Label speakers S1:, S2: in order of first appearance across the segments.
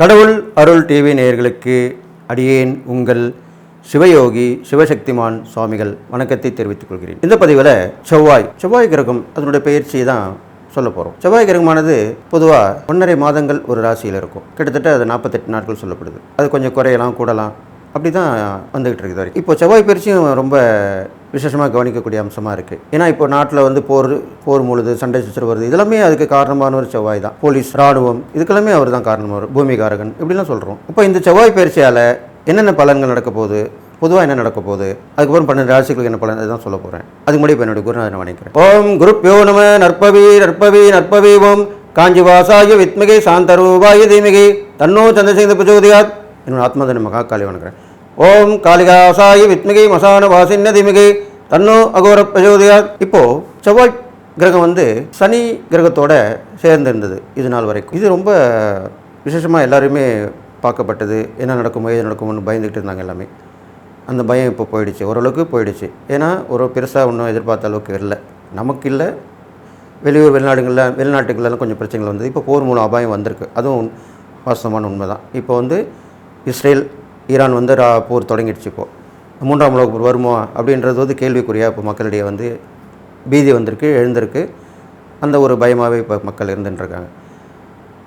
S1: கடவுள் அருள் டிவி நேயர்களுக்கு அடியேன் உங்கள் சிவயோகி சிவசக்திமான் சுவாமிகள் வணக்கத்தை தெரிவித்துக் கொள்கிறேன். இந்த பதிவில் செவ்வாய் செவ்வாய் கிரகம் அதனுடைய பயிற்சியை தான் சொல்ல போகிறோம் செவ்வாய் கிரகமானது பொதுவாக ஒன்றரை மாதங்கள் ஒரு ராசியில் இருக்கும். கிட்டத்தட்ட அது நாற்பத்தெட்டு நாட்கள் சொல்லப்படுது. அது கொஞ்சம் குறையலாம் கூடலாம் அப்படி தான் வந்துகிட்டு இருக்குது வரைக்கும். இப்போ செவ்வாய் பயிற்சியும் ரொம்ப விசேஷமாக கவனிக்கக்கூடிய அம்சமாக இருக்குது ஏன்னா இப்போ நாட்டில் வந்து போர் போர் முழுது சண்டை சச்சரவு வருது இதெல்லாமே அதுக்கு காரணமான ஒரு செவ்வாய் தான். போலீஸ் ராணுவம் இதுக்கெல்லாமே அவர் தான் காரணமாக பூமிகாரகன் இப்படிலாம் சொல்கிறோம் இப்போ இந்த செவ்வாய் பயிற்சியால் என்னென்ன பலன்கள் நடக்க போகுது? பொதுவாக என்ன நடக்க போகுது? அதுக்கப்புறம் பன்னெண்டு ராசிகளுக்கு என்ன பலன்? தான் சொல்ல போகிறேன் அதுக்கு முன்னாடி இப்போ என்னுடைய குருநாதன் நினைக்கிறேன் ஓம் குருப்பியோ நம நற்பவி நற்பவி நற்பவி ஓம். காஞ்சி வாசாய வித்மகே சாந்தரூபாய தீமிகை. தன்னோ சந்திரசேகர பிரச்சோதியாத். என்னோட ஆத்மதன மகாக்காலி வணங்குறேன். ஓம் காளிகாசாய வித்மிகை மசான வாசின்ன திமிகை தன்னோ அகோர பிரச்சோதயாத் இப்போ செவ்வாய் கிரகம் வந்து சனி கிரகத்தோட சேர்ந்திருந்தது இது நாள் வரைக்கும். இது ரொம்ப விசேஷமாக எல்லாருமே பார்க்கப்பட்டது. என்ன நடக்குமோ எது நடக்குமோன்னு பயந்துக்கிட்டு இருந்தாங்க எல்லாமே. அந்த பயம் இப்போ போயிடுச்சு. ஓரளவுக்கு போயிடுச்சு. ஏன்னா ஒரு பெருசாக ஒன்றும் எதிர்பார்த்த அளவுக்கு இல்லை நமக்கு இல்லை. வெளியூர் வெளிநாடுகளில் வெளிநாட்டுகளெல்லாம் கொஞ்சம் பிரச்சனைகள் வந்தது. இப்போ போர் மூலம் அபாயம் வந்திருக்கு. அதுவும் வாஸ்தவமான உண்மை தான் இப்போ வந்து இஸ்ரேல் ஈரான் வந்து ரா போர் தொடங்கிடுச்சு இப்போது மூன்றாம் உலக போர் வருமா அப்படின்றது வந்து கேள்விக்குறியாக இப்போ மக்களிடையே வந்து பீதி வந்திருக்கு எழுந்திருக்கு. அந்த ஒரு பயமாகவே இப்போ மக்கள் இருந்துட்டுருக்காங்க.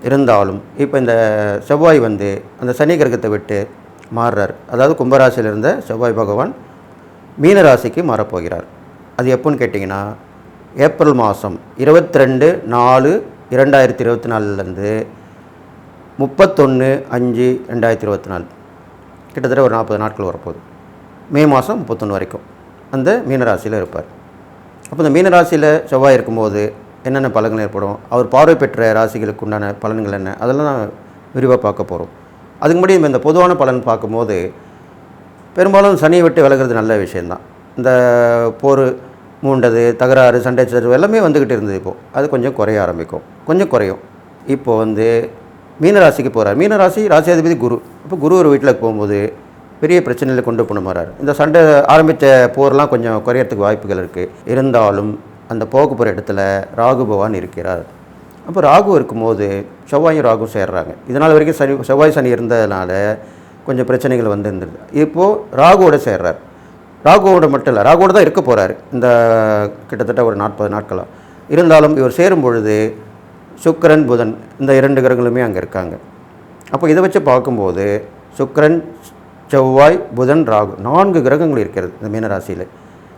S1: இருந்தாலும் இப்போ இந்த செவ்வாய் வந்து அந்த சனி கிரகத்தை விட்டு மாறுறார். அதாவது கும்பராசியில் இருந்த செவ்வாய் பகவான் மீன ராசிக்கு மாறப்போகிறார். அது எப்போன்னு கேட்டிங்கன்னா ஏப்ரல் மாதம் இருபத்தி ரெண்டு நாலு இரண்டாயிரத்தி இருபத்தி நாலுலேருந்து முப்பத்தொன்று அஞ்சு ரெண்டாயிரத்தி இருபத்தி நாலு. கிட்டத்தட்ட ஒரு நாற்பது நாட்கள் வரப்போகுது. மே மாதம் முப்பத்தொன்று வரைக்கும் அந்த மீனராசியில் இருப்பார். அப்போ இந்த மீனராசியில் செவ்வாய் இருக்கும்போது என்னென்ன பலன்கள் ஏற்படும்? அவர் பார்வை பெற்ற ராசிகளுக்கு உண்டான பலன்கள் என்ன? அதெல்லாம் நான் விரிவாக பார்க்க போகிறோம் அதுக்கு முன்னாடி நம்ம இந்த பொதுவான பலன் பார்க்கும்போது பெரும்பாலும் சனியை விட்டு விலகிறது நல்ல விஷயந்தான் இந்த போர் மூண்டது தகராறு சண்டை சச்சரவு எல்லாமே வந்துக்கிட்டு இருந்தது இப்போது அது கொஞ்சம் குறைய ஆரம்பிக்கும். கொஞ்சம் குறையும். இப்போ வந்து மீனராசிக்கு போகிறார் மீனராசி ராசியாதிபதி குரு. இப்போ குரு ஒரு வீட்டில் போகும்போது பெரிய பிரச்சனையில் கொண்டு போன மாறார். இந்த சண்டை ஆரம்பித்த போர்லாம் கொஞ்சம் குறையறதுக்கு வாய்ப்புகள் இருக்குது இருந்தாலும் அந்த போக போகிற இடத்துல ராகு பவான் இருக்கிறார். அப்போ ராகு இருக்கும்போது செவ்வாயும் ராகும் சேர்றாங்க. இதனால் வரைக்கும் சனி செவ்வாய் சனி இருந்ததுனால கொஞ்சம் பிரச்சனைகள் வந்து இருந்தது இப்போது ராகுவோட சேர்றார். ராகுவோட மட்டும் இல்லை ராகுவோட தான் இருக்க போகிறார் இந்த கிட்டத்தட்ட ஒரு நாற்பது நாட்களாக இருந்தாலும் இவர் சேரும் பொழுது சுக்கரன் புதன் இந்த இரண்டு கிரகங்களுமே அங்கே இருக்காங்க. அப்போ இதை வச்சு பார்க்கும்போது சுக்கரன் செவ்வாய் புதன் ராகு நான்கு கிரகங்கள் இருக்கிறது இந்த மீனராசியில்.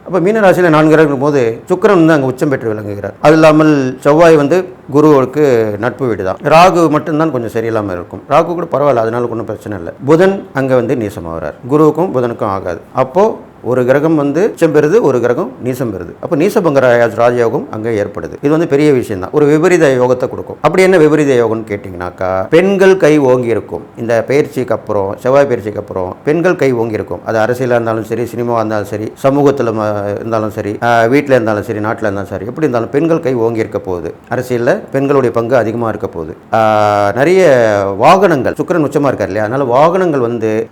S1: அப்போ மீனராசியில் நான்கு கிரகங்கள் போது சுக்கிரன் வந்து அங்கே உச்சம் பெற்று விளங்குகிறார். அது இல்லாமல் செவ்வாய் வந்து குருவுக்கு நட்பு வீடு தான். ராகு மட்டும்தான் கொஞ்சம் சரியில்லாமல் இருக்கும். ராகு கூட பரவாயில்ல அதனால ஒன்றும் பிரச்சனை இல்லை. புதன் அங்கே வந்து நீசமாகிறார் குருவுக்கும் புதனுக்கும் ஆகாது. அப்போது ஒரு கிரகம் வந்து உச்சம் பெறுது ஒரு கிரகம் நீசம் பெறுது. அப்போ நீசபங்க ராஜ- ராஜயோகம் அங்கே ஏற்படுது. இது வந்து பெரிய விஷயம் தான் ஒரு விபரீத யோகத்தை கொடுக்கும். அப்படி என்ன விபரீத யோகம்னு கேட்டிங்கனாக்கா பெண்கள் கை ஓங்கி இருக்கும். இந்த பயிற்சிக்கு அப்புறம் செவ்வாய் பயிற்சிக்கு அப்புறம் பெண்கள் கை ஓங்கி இருக்கும். அது அரசியலாக இருந்தாலும் சரி சினிமாவாக இருந்தாலும் சரி சமூகத்தில் இருந்தாலும் சரி வீட்டில் இருந்தாலும் சரி நாட்டில் இருந்தாலும் சரி எப்படி இருந்தாலும் பெண்கள் கை ஓங்கி இருக்க போகுது. அரசியலில் பெண்களுடைய பங்கு அதிகமாக இருக்க போகுது. நிறைய வாகனங்கள் சுக்கரன் உச்சமாக இருக்கார் இல்லையா? அதனால் வாகனங்கள் வந்து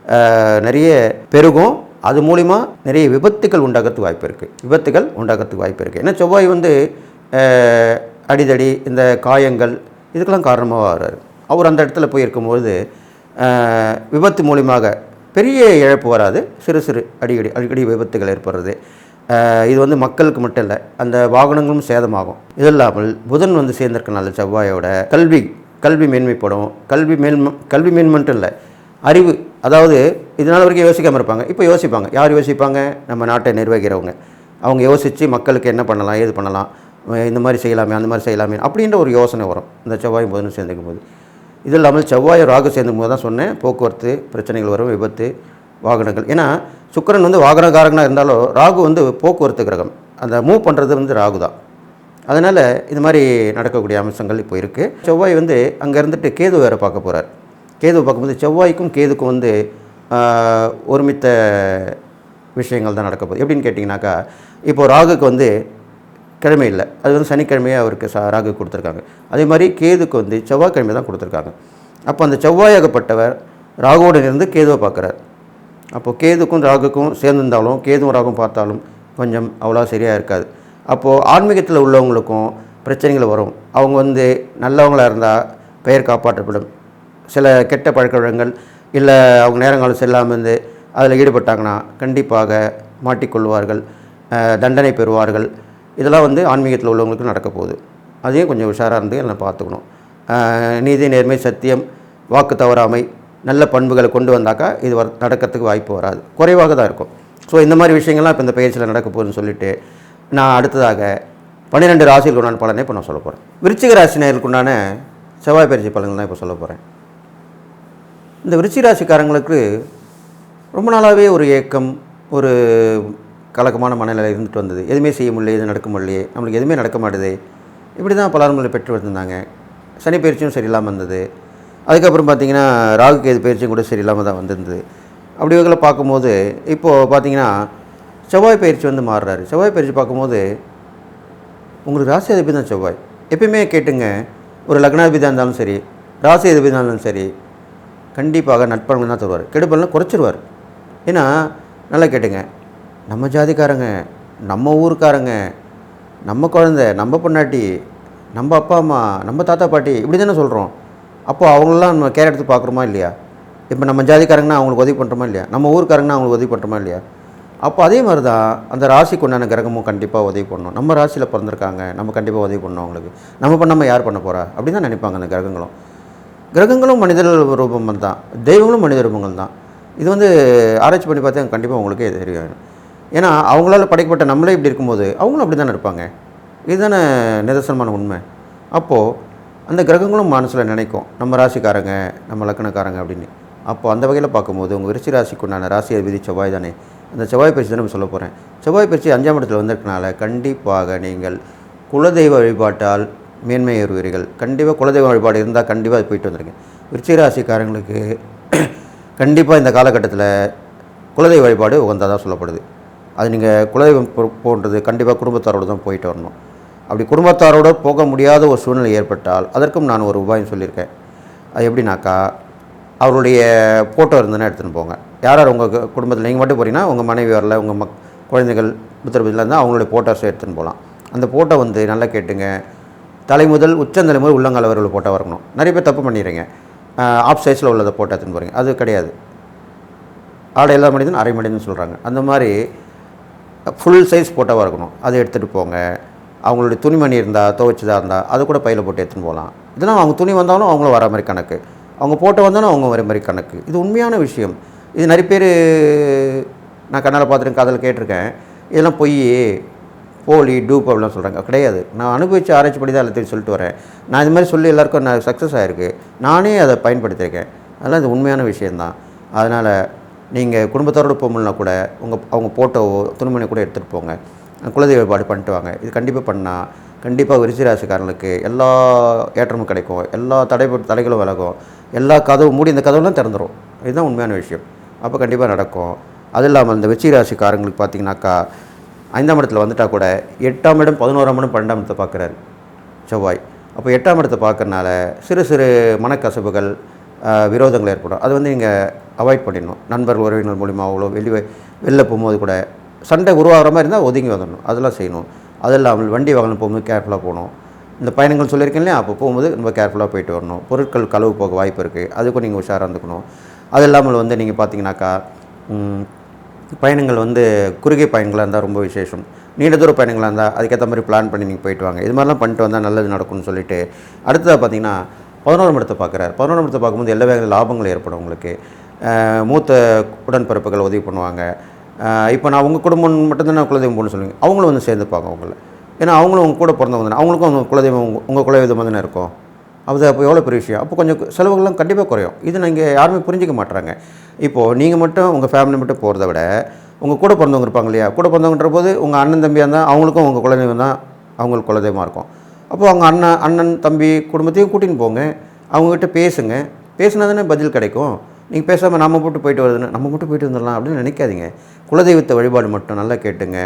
S1: நிறைய பெருகும். அது மூலிமா நிறைய விபத்துகள் உண்டாகிறதுக்கு வாய்ப்பு இருக்குது விபத்துகள் உண்டாகிறதுக்கு வாய்ப்பு இருக்குது ஏன்னா செவ்வாய் வந்து அடிதடி இந்த காயங்கள் இதுக்கெல்லாம் காரணமாக வர்றாரு. அவர் அந்த இடத்துல போய் இருக்கும்போது விபத்து மூலியமாக பெரிய இழப்பு வராது. சிறு சிறு அடிக்கடி அடிக்கடி விபத்துகள் ஏற்படுறது. இது வந்து மக்களுக்கு மட்டும் இல்லை அந்த வாகனங்களும் சேதமாகும். இது இல்லாமல் புதன் வந்து சேர்ந்திருக்கனால செவ்வாயோட கல்வி கல்வி மேன்மைப்படும். கல்வி மேன்ம கல்வி மேன்மட்டும் இல்லை அறிவு. அதாவது இதனால் வரைக்கும் யோசிக்காமல் இருப்பாங்க. இப்போ யோசிப்பாங்க. யார் யோசிப்பாங்க? நம்ம நாட்டை நிர்வகிக்கிறவங்க. அவங்க யோசித்து மக்களுக்கு என்ன பண்ணலாம் ஏது பண்ணலாம் இந்த மாதிரி செய்யலாமே அந்த மாதிரி செய்யலாமே அப்படின்ற ஒரு யோசனை வரும். இந்த செவ்வாய் புதனும் சேர்ந்துக்கும் போது இது இல்லாமல் செவ்வாய் ராகு சேர்ந்துக்கும் போது தான் சொன்னேன். போக்குவரத்து பிரச்சனைகள் வரும் விபத்து வாகனங்கள். ஏன்னா சுக்கரன் வந்து வாகனக்காரங்களாக இருந்தாலும் ராகு வந்து போக்குவரத்து கிரகம். அந்த மூவ் பண்ணுறது வந்து ராகு தான். அதனால் இது மாதிரி நடக்கக்கூடிய அம்சங்கள் இப்போ இருக்குது செவ்வாய் வந்து அங்கே இருந்துட்டு கேது வேறு பார்க்க போகிறார் கேது பார்க்கும்போது செவ்வாய்க்கும் கேதுக்கும் வந்து ஒருமித்த விஷயங்கள் தான் நடக்க போகுது. எப்படின்னு கேட்டிங்கனாக்கா இப்போ ராகுக்கு வந்து கிழமை இல்லை. அது வந்து சனிக்கிழமையே அவருக்கு சா ராகு கொடுத்துருக்காங்க. அதே மாதிரி கேதுக்கு வந்து செவ்வாய்க்கிழமை தான் கொடுத்துருக்காங்க. அப்போ அந்த செவ்வாயாகப்பட்டவர் ராகுவோடு இருந்து கேதுவை பார்க்குறார். அப்போ கேதுக்கும் ராகுக்கும் சேர்ந்திருந்தாலும் கேதுவும் ராகும் பார்த்தாலும் கொஞ்சம் அவ்வளோ சரியாக இருக்காது. அப்போது ஆன்மீகத்தில் உள்ளவங்களுக்கும் பிரச்சனைகள் வரும். அவங்க வந்து நல்லவங்களாக இருந்தால் பெயர் காப்பாற்றப்படும். சில கெட்ட பழக்க வழக்கங்கள் இல்லை அவங்க நேரங்காலம் செல்லாமல் இருந்து அதில் ஈடுபட்டாங்கன்னா கண்டிப்பாக மாட்டிக்கொள்வார்கள் தண்டனை பெறுவார்கள். இதெல்லாம் வந்து ஆன்மீகத்தில் உள்ளவங்களுக்கு நடக்க போகுது. அதையும் கொஞ்சம் உஷாராக இருந்து எல்லாம் பார்த்துக்கணும். நீதி நேர்மை சத்தியம் வாக்கு தவறாமை நல்ல பண்புகளை கொண்டு வந்தாக்கா இது வர நடக்கிறதுக்கு வாய்ப்பு வராது. குறைவாக தான் இருக்கும். ஸோ இந்த மாதிரி விஷயங்கள்லாம் இப்போ இந்த பயிற்சியில் நடக்க போகுதுன்னு சொல்லிட்டு நான் அடுத்ததாக பன்னிரெண்டு ராசிகளுக்கு உண்டான பலனை இப்போ நான் சொல்ல போகிறேன் விருச்சிக ராசினருக்கு உண்டான செவ்வாய் பயிற்சி பலன்கள் தான் இப்போ சொல்ல போகிறேன் இந்த விருச்சிராசிக்காரங்களுக்கு ரொம்ப நாளாகவே ஒரு ஏக்கம் ஒரு கலக்கமான மனநிலை இருந்துட்டு வந்தது. எதுவுமே செய்ய முடியல எதுவும் நடக்க முடியலையே. நம்மளுக்கு எதுவுமே நடக்க மாட்டுது. இப்படி தான் பலன்களை பெற்று வந்திருந்தாங்க. சனி பயிற்சியும் சரியில்லாமல் இருந்தது அதுக்கப்புறம் பார்த்தீங்கன்னா ராகு கேது பயிற்சியும் கூட சரியில்லாமல் தான் வந்திருந்தது. அப்படி வகையில் பார்க்கும்போது இப்போது பார்த்தீங்கன்னா செவ்வாய் பயிற்சி வந்து மாறுறாரு. செவ்வாய் பயிற்சி பார்க்கும்போது உங்களுக்கு ராசி அதிபதி தான் செவ்வாய். எப்பயுமே கேட்டுங்க ஒரு லக்னாதிபதியாக இருந்தாலும் சரி ராசி அதிபதியாக இருந்தாலும் சரி கண்டிப்பாக நட்பலன் தான் தருவார். கெடுபலன் குறைச்சிருவார். ஏன்னா நல்லா கேட்டுங்க. நம்ம ஜாதிக்காரங்க நம்ம ஊருக்காரங்க நம்ம குழந்தை நம்ம பொண்டாட்டி நம்ம அப்பா அம்மா நம்ம தாத்தா பாட்டி இப்படி தானே சொல்கிறோம் அப்போ அவங்களெலாம் நம்ம கேர் எடுத்து பார்க்குறோமா இல்லையா? இப்போ நம்ம ஜாதிக்காரங்கன்னா அவங்களுக்கு உதவி பண்ணுறோமா இல்லையா? நம்ம ஊருக்காரங்கன்னா அவங்களுக்கு உதவி பண்ணுறோமா இல்லையா? அப்போ அதே மாதிரி தான் அந்த ராசிக்கு உண்டான கிரகமும் கண்டிப்பாக உதவி பண்ணணும் நம்ம ராசியில் பிறந்திருக்காங்க நம்ம கண்டிப்பாக உதவி பண்ணணும் அவங்களுக்கு. நம்ம பண்ணாமல் யார் பண்ண போகிறா அப்படின்னு தான் நினைப்பாங்க அந்த கிரகங்களும். கிரகங்களும் மனித ரூபங்கள் தான் தெய்வங்களும் மனித ரூபங்கள் தான் இது வந்து ஆராய்ச்சி பண்ணி பார்த்தா கண்டிப்பாக உங்களுக்கே தெரியும். ஏன்னா அவங்களால படைக்கப்பட்ட நம்மளே இப்படி இருக்கும்போது அவங்களும் அப்படி தானே இருப்பாங்க? இதுதானே நிதர்சனமான உண்மை. அப்போது அந்த கிரகங்களும் மனசில் நினைக்கும் நம்ம ராசிக்காரங்க நம்ம லக்கணக்காரங்க அப்படின்னு. அப்போ அந்த வகையில் பார்க்கும்போது உங்கள் விருச்சி ராசிக்கு உண்டான ராசி அதிபதி செவ்வாய் தானே. அந்த செவ்வாய் பயிற்சி தானே சொல்ல போகிறேன் செவ்வாய் பயிற்சி அஞ்சாம் இடத்துல வந்திருக்கனால கண்டிப்பாக நீங்கள் குலதெய்வ வழிபாட்டால் மேன்மை ஏறுவீர்கள். கண்டிப்பாக குலதெய்வ வழிபாடு இருந்தால் கண்டிப்பாக அது போயிட்டு வந்துருங்க விருச்சிகராசிக்காரங்களுக்கு கண்டிப்பாக இந்த காலகட்டத்தில் குலதெய்வ வழிபாடு உகந்ததாக சொல்லப்படுது. அது நீங்கள் குலதெய்வம் போன்றது கண்டிப்பாக குடும்பத்தாரோடு தான் போயிட்டு வரணும். அப்படி குடும்பத்தாரோடு போக முடியாத ஒரு சூழ்நிலை ஏற்பட்டால் அதற்கும் நான் ஒரு உபாயம் சொல்லியிருக்கேன். அது எப்படின்னாக்கா அவருடைய ஃபோட்டோ இருந்ததுன்னா எடுத்துன்னு போங்க. யார் யார் உங்கள் குடும்பத்தில் நீங்கள் மட்டும் போகிறீங்கன்னா உங்கள் மனைவி வரல உங்கள் மக் குழந்தைகள் புத்திரபதியில் இருந்தால் அவங்களுடைய ஃபோட்டோஸை எடுத்துன்னு போகலாம் அந்த ஃபோட்டோ வந்து நல்லா கேட்டுங்க. தலை முதல் உச்சந்தலை முதல் உள்ளங்கால் வரை போட்டால் வரணும். நிறைய பேர் தப்பு பண்ணிடுறீங்க. ஆஃப் சைஸில் உள்ளதை ஃபோட்டோ எடுத்துன்னு போகிறீங்க அது கிடையாது. ஆடை எல்லா மனிதன் அரை மனிதன் சொல்கிறாங்க அந்த மாதிரி ஃபுல் சைஸ் ஃபோட்டோவாக இருக்கணும். அதை எடுத்துகிட்டு போங்க. அவங்களுடைய துணிமணி இருந்தால் துவைச்சதாக இருந்தால் அதை கூட பையில் போட்டு எடுத்துன்னு போகலாம். இதெல்லாம் அவங்க துணி வந்தாலும் அவங்களும் வர மாதிரி கணக்கு. அவங்க போட்டு வந்தாலும் அவங்க வர மாதிரி கணக்கு. இது உண்மையான விஷயம். இது நிறைய பேர் நான் கண்ணால் பார்த்துருக்கேன் காதில் கேட்டிருக்கேன். இதெல்லாம் பொய் போலி டூப் அப்படிலாம் சொல்கிறாங்க கிடையாது. நான் அனுபவித்து ஆராய்ச்சி பண்ணி தான் எல்லாத்தையும் சொல்லிட்டு வரேன். நான் இது மாதிரி சொல்லி எல்லாருக்கும் நான் சக்ஸஸ் ஆகிருக்கு நானே அதை பயன்படுத்தியிருக்கேன். அதெல்லாம் இது உண்மையான விஷயந்தான் அதனால் நீங்கள் குடும்பத்தோடு போகணும்னா கூட உங்கள் அவங்க ஃபோட்டோவோ துணிமணி கூட எடுத்துகிட்டு போங்க. குலதெய்வ வழிபாடு பண்ணிட்டு வாங்க. இது கண்டிப்பாக பண்ணால் கண்டிப்பாக விருச்சிராசிக்காரங்களுக்கு எல்லா ஏற்றமும் கிடைக்கும். எல்லா தடை தடைகளும் விலகும். எல்லா கதவும் மூடி இந்த கதவுலாம் திறந்துடும் இதுதான் உண்மையான விஷயம். அப்போ கண்டிப்பாக நடக்கும். அது இல்லாமல் இந்த வெச்சி ராசிக்காரங்களுக்கு பார்த்தீங்கன்னாக்கா ஐந்தாம் இடத்துல வந்துட்டா கூட எட்டாம் இடம் பதினோராம் இடம் பன்னெண்டாம் இடத்தை பார்க்குறாரு செவ்வாய். அப்போ எட்டாம் இடத்தை பார்க்கறனால சிறு சிறு மனக்கசப்புகள் விரோதங்கள் ஏற்படும். அது வந்து நீங்கள் அவாய்ட் பண்ணிடணும். நண்பர்கள் உறவினர் மூலிமா அவ்வளோ வெளியே வெளில போகும்போது கூட சண்டை உருவாகிற மாதிரி இருந்தால் ஒதுங்கி வந்துடணும். அதெல்லாம் செய்யணும். அது இல்லாமல் வண்டி வாகனம் போகும்போது கேர்ஃபுல்லாக போகணும். இந்த பயணங்கள் சொல்லியிருக்கேன் இல்லையா? அப்போ போகும்போது ரொம்ப கேர்ஃபுல்லாக போயிட்டு வரணும். பொருட்கள் களவு போக வாய்ப்பு இருக்குது அதுக்கும் நீங்கள் உஷாராக இருந்துக்கணும். அது இல்லாமல் வந்து நீங்கள் பார்த்தீங்கன்னாக்கா பயணங்கள் வந்து குறுகிய பயணங்களாக இருந்தால் ரொம்ப விசேஷம். நீண்ட தூர பயணங்களாக இருந்தால் அதுக்கேற்ற மாதிரி பிளான் பண்ணி நீங்கள் போயிட்டு வாங்க. இது மாதிரிலாம் பண்ணிட்டு வந்தால் நல்லது நடக்கும்னு சொல்லிட்டு அடுத்ததாக பார்த்தீங்கன்னா பதினோரு இடத்தை பார்க்குறாரு. பதினோரு இடத்தை பார்க்கும்போது எல்லா வகையான லாபங்கள் ஏற்படும் உங்களுக்கு. மூத்த உடன்பிறப்புகள் உதவி பண்ணுவாங்க. இப்போ நான் உங்கள் குடும்பம் மட்டும்தான் நான் குலதெய்வம் போகணும்னு சொல்லுவீங்க. அவங்களும் வந்து சேர்ந்துப்பாங்க உங்களை. ஏன்னா அவங்களும் உங்கள் கூட பிறந்தவங்க தானே. அவங்களுக்கும் உங்கள் குலதெய்வம் உங்கள் குலதெய்வம் தானே இருக்கும்? அது அப்போ எவ்வளோ பெரிய விஷயம்? அப்போ கொஞ்சம் செலவுகள்லாம் கண்டிப்பாக குறையும். இது நீங்கள் யாருமே புரிஞ்சிக்க மாட்டுறாங்க இப்போது நீங்கள் மட்டும் உங்கள் ஃபேமிலி மட்டும் போகிறத விட உங்கள் கூட பிறந்தவங்க இருப்பாங்க இல்லையா? கூட பிறந்தவங்கன்ற போது உங்கள் அண்ணன் தம்பியாக இருந்தால் அவங்களுக்கும் உங்கள் குலதெய்வம் தான் அவங்களுக்கு குலதெய்வமாக இருக்கும். அப்போது அவங்க அண்ணன் அண்ணன் தம்பி குடும்பத்தையும் கூட்டின்னு போங்க. அவங்ககிட்ட பேசுங்க. பேசினா தானே பதில் கிடைக்கும். நீங்கள் பேசாமல் நம்ம மட்டும் போயிட்டு வருதுன்னு நம்ம மட்டும் போயிட்டு வந்துடலாம் அப்படின்னு நினைக்காதீங்க. குலதெய்வத்தை வழிபாடு மட்டும் நல்லா கேட்டுங்க.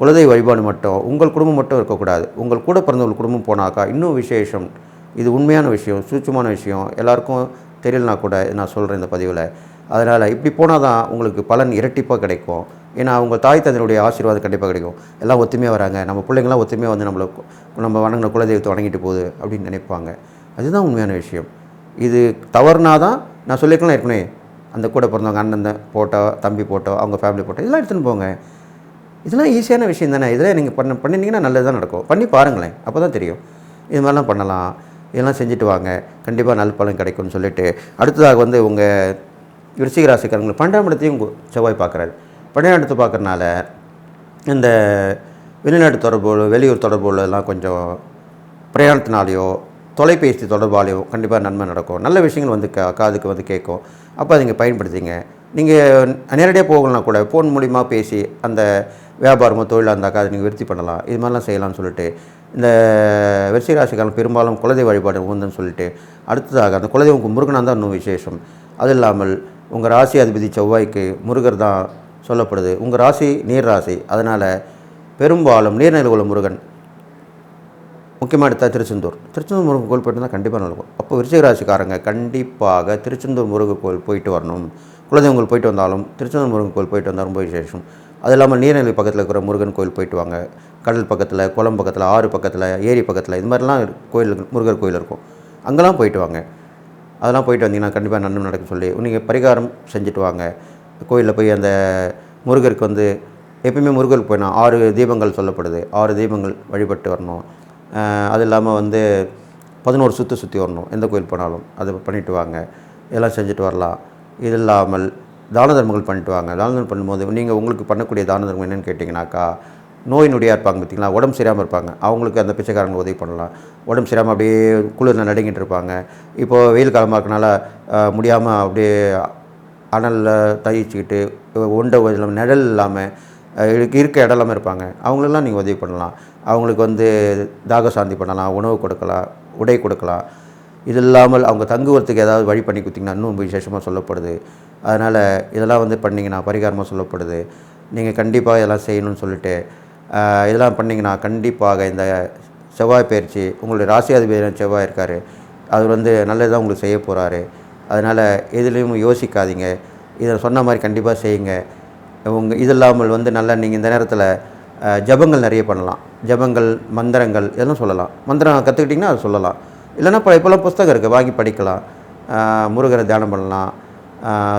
S1: குலதெய்வ வழிபாடு மட்டும் உங்கள் குடும்பம் மட்டும் இருக்கக்கூடாது. உங்கள் கூட பிறந்தவங்க குடும்பம் போனாக்கா இன்னும் விசேஷம். இது உண்மையான விஷயம் சூட்சமான விஷயம். எல்லாருக்கும் தெரியலனா கூட நான் சொல்கிறேன் இந்த பதிவில். அதனால் இப்படி போனால் தான் உங்களுக்கு பலன் இரட்டிப்பாக கிடைக்கும். ஏன்னா அவங்க தாய் தந்தையுடைய ஆசீர்வாதம் கண்டிப்பாக கிடைக்கும். எல்லாம் ஒத்துமையாக வராங்க. நம்ம பிள்ளைங்களாம் ஒத்துமையாக வந்து நம்மளை நம்ம வணங்கின குலதெய்வத்தை வணங்கிட்டு போகுது அப்படின்னு நினைப்பாங்க. அதுதான் உண்மையான விஷயம். இது தவறுனா தான் நான் சொல்லியிருக்கலாம் ஏற்கனவே. அந்த கூட பிறந்தவங்க அண்ணன் போட்டோ தம்பி போட்டோ அவங்க ஃபேமிலி போட்டோ இதெல்லாம் எடுத்துன்னு போங்க. இதெல்லாம் ஈஸியான விஷயம் தானே. இதெல்லாம் நீங்கள் பண்ண பண்ணினீங்கன்னா நல்லது தான் நடக்கும். பண்ணி பாருங்களேன். அப்போ தான் தெரியும். இது மாதிரிலாம் பண்ணலாம். இதெல்லாம் செஞ்சுட்டு வாங்க. கண்டிப்பாக நல் பலன் கிடைக்கும்னு சொல்லிட்டு. அடுத்ததாக வந்து உங்கள் விருச்சிக பன்னெண்டாம் இடத்தையும் செவ்வாய் பார்க்குறாரு. பன்னெண்டாம் இடத்தை பார்க்குறனால இந்த வெளிநாட்டு தொடர்பு வெளியூர் தொடர்பு எல்லாம் கொஞ்சம் பிரயாணத்தினாலேயோ தொலைபேசி தொடர்பாலேயோ கண்டிப்பாக நன்மை நடக்கும். நல்ல விஷயங்கள் வந்து கா காதுக்கு வந்து கேட்கும். அப்போ அதை நீங்கள் பயன்படுத்திங்க. நீங்கள் நேரடியாக போகலனா கூட ஃபோன் மூலிமா பேசி அந்த வியாபாரமோ தொழிலாக இருந்தாக்கா அதை நீங்கள் விருத்தி பண்ணலாம். இது மாதிரிலாம் செய்யலாம்னு சொல்லிட்டு இந்த விருச்சிக ராசிக்காரன் பெரும்பாலும் குலதெய்வ வழிபாடு உந்துன்னு சொல்லிட்டு அடுத்ததாக அந்த குலதெய்வம் முருகனாக தான் இன்னும் விசேஷம். அது இல்லாமல் உங்கள் ராசி அதிபதி செவ்வாய்க்கு முருகர் தான் சொல்லப்படுது. உங்கள் ராசி நீர் ராசி. அதனால் பெரும்பாலும் நீர்நிலை உள்ள முருகன். முக்கியமாக எடுத்தால் திருச்செந்தூர். திருச்செந்தூர் முருகன் கோயில் போயிட்டு தான் கண்டிப்பாக நடக்கும் அப்போ விருச்சிக கண்டிப்பாக திருச்செந்தூர் முருகன் கோயில் போயிட்டு வரணும். குலதெய்வம் போயிட்டு வந்தாலும் திருச்செந்தூர் முருகன் கோயில் போயிட்டு வந்தால் ரொம்ப விசேஷம். அது இல்லாமல் நீர்நிலை பக்கத்தில் இருக்கிற முருகன் கோயில் போயிட்டு வாங்க. கடல் பக்கத்தில் குளம் பக்கத்தில் ஆறு பக்கத்தில் ஏரி பக்கத்தில் இது மாதிரிலாம் கோயில் முருகர் கோயில் இருக்கும். அங்கெல்லாம் போயிட்டு வாங்க. அதெல்லாம் போயிட்டு வந்தீங்கன்னா கண்டிப்பாக நன்மை நடக்கும் சொல்லி நீங்கள் பரிகாரம் செஞ்சுட்டு வாங்க. கோயிலில் போய் அந்த முருகருக்கு வந்து எப்பயுமே முருகருக்கு போயினா ஆறு தீபங்கள் சொல்லப்படுது. ஆறு தீபங்கள் வழிபட்டு வரணும். அது இல்லாமல் வந்து பதினோரு சுற்று சுற்றி வரணும் எந்த கோயில் போனாலும். அதை பண்ணிட்டு வாங்க. இதெல்லாம் செஞ்சுட்டு வரலாம். இது இல்லாமல் தான தர்மங்கள் பண்ணிட்டு வாங்க. தான தர்மம் பண்ணும்போது நீங்கள் உங்களுக்கு பண்ணக்கூடிய தான தர்மம் என்னென்னு கேட்டிங்கனாக்கா நோய் நொடியாக இருப்பாங்க பார்த்தீங்களா? உடம்பு சரியாமல் இருப்பாங்க. அவங்களுக்கு அந்த பிச்சைக்காரங்க உதவி பண்ணலாம். உடம்பு சரியாமல் அப்படியே குளிரில் நடுங்கிட்டு இருப்பாங்க. இப்போது வெயில் காலமாக இருக்கனால முடியாமல் அப்படியே அனலில் தயிச்சுக்கிட்டு உண்டை இல்லாமல் நிழல் இல்லாமல் இருக்க இடம் இல்லாமல் இருப்பாங்க. அவங்களெல்லாம் நீங்கள் உதவி பண்ணலாம். அவங்களுக்கு வந்து தாக சாந்தி பண்ணலாம் உணவு கொடுக்கலாம் உடை கொடுக்கலாம். இது இல்லாமல் அவங்க தங்குவதற்கு ஏதாவது வழி பண்ணி கொடுத்திங்கன்னா இன்னும் விசேஷமாக சொல்லப்படுது. அதனால் இதெல்லாம் வந்து பண்ணிங்கன்னா பரிகாரமாக சொல்லப்படுது. நீங்கள் கண்டிப்பாக இதெல்லாம் செய்யணும்னு சொல்லிட்டு இதெல்லாம் பண்ணிங்கன்னா கண்டிப்பாக இந்த செவ்வாய் பயிற்சி உங்களுடைய ராசியாதிபதி செவ்வாய் இருக்கார். அவர் வந்து நல்லதாக உங்களுக்கு செய்ய போகிறாரு அதனால் எதுலேயும் யோசிக்காதீங்க. இதை சொன்ன மாதிரி கண்டிப்பாக செய்யுங்க. உங்கள் இது இல்லாமல் வந்து நல்லா நீங்கள் இந்த நேரத்தில் ஜபங்கள் ஜெபங்கள் நிறைய பண்ணலாம். ஜெபங்கள் மந்திரங்கள் இதெல்லாம் சொல்லலாம். மந்திரம் கற்றுக்கிட்டிங்கன்னா அது சொல்லலாம். இல்லைன்னா இப்போ இப்போல்லாம் புஸ்தகம் இருக்குது வாங்கி படிக்கலாம். முருகரை தியானம் பண்ணலாம்.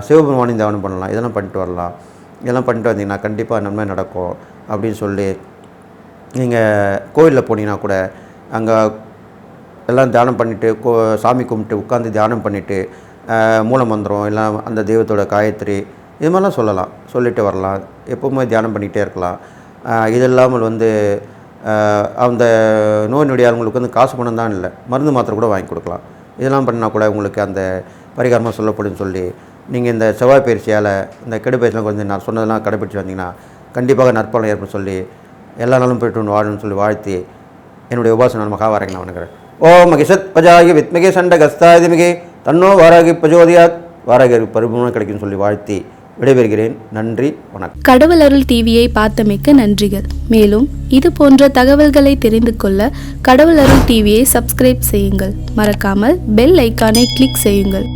S1: சிவபெருமானின் தியானம் பண்ணலாம். இதெல்லாம் பண்ணிட்டு வரலாம். இதெல்லாம் பண்ணிட்டு வந்தீங்கன்னா கண்டிப்பாக நன்மை நடக்கும். அப்படின்னு சொல்லி நீங்கள் கோயிலில் போனீங்கன்னா கூட அங்கே எல்லாம் தியானம் பண்ணிவிட்டு கோ சாமி கும்பிட்டு உட்காந்து தியானம் பண்ணிவிட்டு மூல மந்திரம் எல்லாம் அந்த தெய்வத்தோட காயத்ரி இது மாதிரிலாம் சொல்லலாம். சொல்லிட்டு வரலாம். எப்போவுமே தியானம் பண்ணிகிட்டே இருக்கலாம். இது இல்லாமல் வந்து அந்த நோய் நொடியாளங்களுக்கு வந்து காசு பணம் தான் இல்லை. மருந்து மாத்திரை கூட வாங்கி கொடுக்கலாம். இதெல்லாம் பண்ணால் கூட உங்களுக்கு அந்த பரிகாரமாக சொல்லப்படும் சொல்லி நீங்கள் இந்த செவ்வாய் பயிற்சியால் இந்த கெடு பயிற்சியெலாம் கொஞ்சம் நான் சொன்னதெல்லாம் கடைப்பிடிச்சு வந்தீங்கன்னா கண்டிப்பாக நற்பலன் ஏற்படும் சொல்லி எல்லா நாளும் போய்ட்டு வாழணும்னு சொல்லி வாழ்த்தி என்னுடைய உபாசன மகாவாரங்க நான் வணங்குறேன். ஓம் மகிஷத் பஜாகி வித்மகே சண்ட கஸ்தாதிமிகே தன்னோ வாராகி பிரஜோதியாத். வாராகி பரிபூர்ணம் கிடைக்கும்னு சொல்லி வாழ்த்தி விடைபெறுகிறேன். நன்றி வணக்கம்.
S2: கடவுள் அருள் டிவியை பார்த்தமைக்க நன்றிகள். மேலும் இது போன்ற தகவல்களை தெரிந்து கொள்ள கடவுள் அருள் டிவியை சப்ஸ்கிரைப் செய்யுங்கள். மறக்காமல் பெல் ஐக்கானை கிளிக் செய்யுங்கள்.